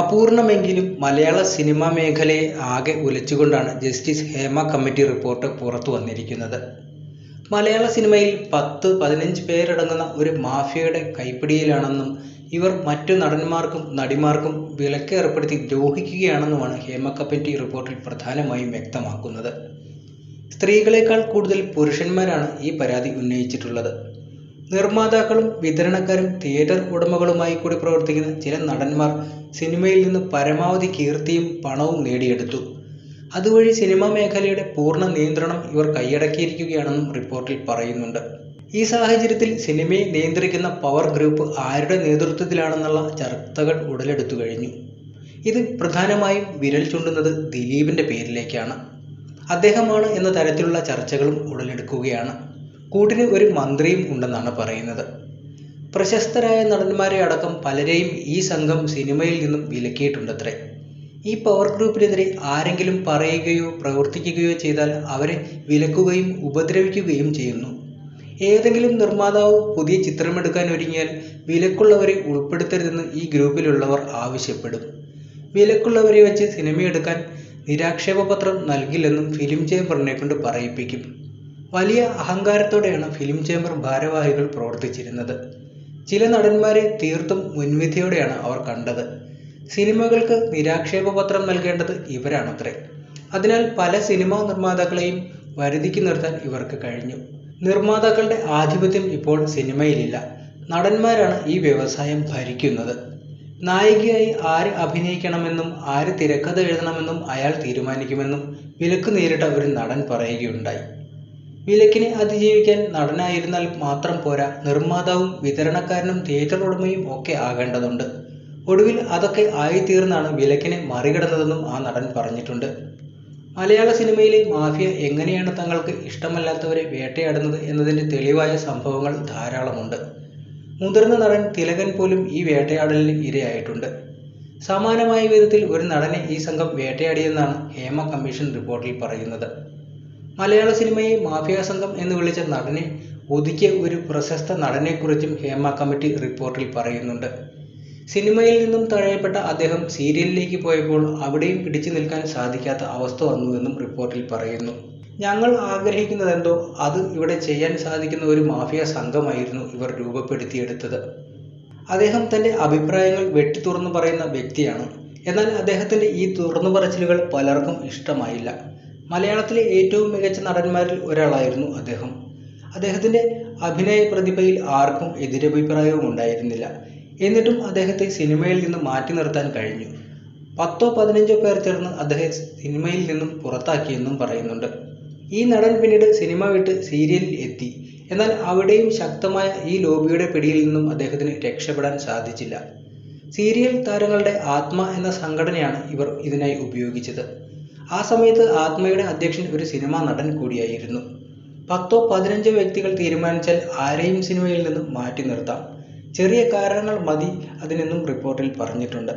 അപൂർണമെങ്കിലും മലയാള cinema മേഖലയെ ആകെ ഉലച്ചുകൊണ്ടാണ് ജസ്റ്റിസ് ഹേമ കമ്മിറ്റി റിപ്പോർട്ട് പുറത്തു വന്നിരിക്കുന്നത് മലയാള സിനിമയിൽ പത്ത് പതിനഞ്ച് പേരടങ്ങുന്ന ഒരു മാഫിയയുടെ കൈപ്പിടിയിലാണെന്നും ഇവർ മറ്റു നടന്മാർക്കും നടിമാർക്കും വിലക്കേർപ്പെടുത്തി ദ്രോഹിക്കുകയാണെന്നുമാണ് ഹേമ കമ്മിറ്റി റിപ്പോർട്ടിൽ പ്രധാനമായും വ്യക്തമാക്കുന്നത്. സ്ത്രീകളെക്കാൾ കൂടുതൽ പുരുഷന്മാരാണ് ഈ പരാതി ഉന്നയിച്ചിട്ടുള്ളത്. നിർമ്മാതാക്കളും വിതരണക്കാരും തിയേറ്റർ ഉടമകളുമായി കൂടി പ്രവർത്തിക്കുന്ന ചില നടന്മാർ സിനിമയിൽ നിന്ന് പരമാവധി കീർത്തിയും പണവും നേടിയെടുത്തു. അതുവഴി സിനിമാ മേഖലയുടെ പൂർണ നിയന്ത്രണം ഇവർ കൈയടക്കിയിരിക്കുകയാണെന്നും റിപ്പോർട്ടിൽ പറയുന്നുണ്ട്. ഈ സാഹചര്യത്തിൽ സിനിമയെ നിയന്ത്രിക്കുന്ന പവർ ഗ്രൂപ്പ് ആരുടെ നേതൃത്വത്തിലാണെന്നുള്ള ചർച്ചകൾ ഉടലെടുത്തു കഴിഞ്ഞു. ഇത് പ്രധാനമായും വിരൽ ചൂണ്ടുന്നത് ദിലീപിന്റെ പേരിലേക്കാണ്. അദ്ദേഹമാണ് എന്ന തരത്തിലുള്ള ചർച്ചകളും ഉടലെടുക്കുകയാണ്. കൂട്ടിന് ഒരു മന്ത്രിയും ഉണ്ടെന്നാണ് പറയുന്നത്. പ്രശസ്തരായ നടന്മാരെ അടക്കം പലരെയും ഈ സംഘം സിനിമയിൽ നിന്നും വിലക്കിയിട്ടുണ്ടത്രേ. ഈ പവർ ഗ്രൂപ്പിനെതിരെ ആരെങ്കിലും പറയുകയോ പ്രവർത്തിക്കുകയോ ചെയ്താൽ അവരെ വിലക്കുകയും ഉപദ്രവിക്കുകയും ചെയ്യുന്നു. ഏതെങ്കിലും നിർമ്മാതാവ് പുതിയ ചിത്രമെടുക്കാൻ ഒരുങ്ങിയാൽ വിലക്കുള്ളവരെ ഉൾപ്പെടുത്തരുതെന്ന് ഈ ഗ്രൂപ്പിലുള്ളവർ ആവശ്യപ്പെടും. വിലക്കുള്ളവരെ വെച്ച് സിനിമയെടുക്കാൻ നിരാക്ഷേപ പത്രം നൽകില്ലെന്നും ഫിലിം ചേംബറിനെക്കൊണ്ട് പറയിപ്പിക്കും. വലിയ അഹങ്കാരത്തോടെയാണ് ഫിലിം ചേംബർ ഭാരവാഹികൾ പ്രവർത്തിച്ചിരുന്നത്. ചില നടന്മാരെ തീർത്തും മുൻവിധിയോടെയാണ് അവർ കണ്ടത്. സിനിമകൾക്ക് നിരാക്ഷേപപത്രം നൽകേണ്ടത് ഇവരാണത്രേ. അതിനാൽ പല സിനിമാ നിർമ്മാതാക്കളെയും വരുതിക്ക് നിർത്താൻ ഇവർക്ക് കഴിഞ്ഞു. നിർമ്മാതാക്കളുടെ ആധിപത്യം ഇപ്പോൾ സിനിമയിലില്ല. നടന്മാരാണ് ഈ വ്യവസായം ഭരിക്കുന്നത്. നായികയായി ആര് അഭിനയിക്കണമെന്നും ആര് തിരക്കഥ എഴുതണമെന്നും അയാൾ തീരുമാനിക്കുമെന്നും വിലക്ക് നേരിട്ട ഒരു നടൻ പറയുകയുണ്ടായി. വിലക്കിനെ അതിജീവിക്കാൻ നടനായിരുന്നാൽ മാത്രം പോരാ നിർമ്മാതാവും വിതരണക്കാരനും തിയേറ്റർ ഉടമയും ഒക്കെ ആകേണ്ടതുണ്ട്. ഒടുവിൽ അതൊക്കെ ആയിത്തീർന്നാണ് വിലക്കിനെ മറികടന്നതെന്നും ആ നടൻ പറഞ്ഞിട്ടുണ്ട്. മലയാള സിനിമയിലെ മാഫിയ എങ്ങനെയാണ് തങ്ങൾക്ക് ഇഷ്ടമല്ലാത്തവരെ വേട്ടയാടുന്നത് എന്നതിന്റെ തെളിവായ സംഭവങ്ങൾ ധാരാളമുണ്ട്. മുതിർന്ന നടൻ തിലകൻ പോലും ഈ വേട്ടയാടലിന് ഇരയായിട്ടുണ്ട്. സമാനമായ വിധത്തിൽ ഒരു നടനെ ഈ സംഘം വേട്ടയാടിയെന്നാണ് ഹേമ കമ്മീഷൻ റിപ്പോർട്ടിൽ പറയുന്നത്. മലയാള സിനിമയെ മാഫിയ സംഘം എന്ന് വിളിച്ച നടനെ ഒതുക്കിയ ഒരു പ്രശസ്ത നടനെക്കുറിച്ചും ഹേമ കമ്മിറ്റി റിപ്പോർട്ടിൽ പറയുന്നുണ്ട്. സിനിമയിൽ നിന്നും തഴയപ്പെട്ട അദ്ദേഹം സീരിയലിലേക്ക് പോയപ്പോൾ അവിടെയും പിടിച്ചു നിൽക്കാൻ സാധിക്കാത്ത അവസ്ഥ വന്നുവെന്നും റിപ്പോർട്ടിൽ പറയുന്നു. ഞങ്ങൾ ആഗ്രഹിക്കുന്നത് എന്തോ അത് ഇവിടെ ചെയ്യാൻ സാധിക്കുന്ന ഒരു മാഫിയ സംഘമായിരുന്നു ഇവർ രൂപപ്പെടുത്തിയെടുത്തത്. അദ്ദേഹം തന്റെ അഭിപ്രായങ്ങൾ വെട്ടി തുറന്നു പറയുന്ന വ്യക്തിയാണ്. എന്നാൽ അദ്ദേഹത്തിന്റെ ഈ തുറന്നു പറച്ചിലുകൾ പലർക്കും ഇഷ്ടമായില്ല. മലയാളത്തിലെ ഏറ്റവും മികച്ച നടന്മാരിൽ ഒരാളായിരുന്നു അദ്ദേഹം. അദ്ദേഹത്തിന്റെ അഭിനയ പ്രതിഭയിൽ ആർക്കും എതിരഭിപ്രായവും ഉണ്ടായിരുന്നില്ല എന്നിട്ടും അദ്ദേഹത്തെ സിനിമയിൽ നിന്ന് മാറ്റി നിർത്താൻ കഴിഞ്ഞു. പത്തോ പതിനഞ്ചോ പേർ ചേർന്ന് അദ്ദേഹം സിനിമയിൽ നിന്നും പുറത്താക്കിയെന്നും പറയുന്നുണ്ട്. ഈ നടൻ പിന്നീട് സിനിമ വിട്ട് സീരിയലിൽ എത്തി. എന്നാൽ അവിടെയും ശക്തമായ ഈ ലോബിയുടെ പിടിയിൽ നിന്നും അദ്ദേഹത്തിന് രക്ഷപ്പെടാൻ സാധിച്ചില്ല. സീരിയൽ താരങ്ങളുടെ ആത്മ എന്ന സംഘടനയാണ് ഇവർ ഇതിനായി ഉപയോഗിച്ചത്. ആ സമയത്ത് ആത്മയുടെ അധ്യക്ഷൻ ഒരു സിനിമാ നടൻ കൂടിയായിരുന്നു. പത്തോ പതിനഞ്ചോ വ്യക്തികൾ തീരുമാനിച്ചാൽ ആരെയും സിനിമയിൽ നിന്ന് മാറ്റി നിർത്താം. ചെറിയ കാരണങ്ങൾ മതി അതിനെന്നും റിപ്പോർട്ടിൽ പറഞ്ഞിട്ടുണ്ട്.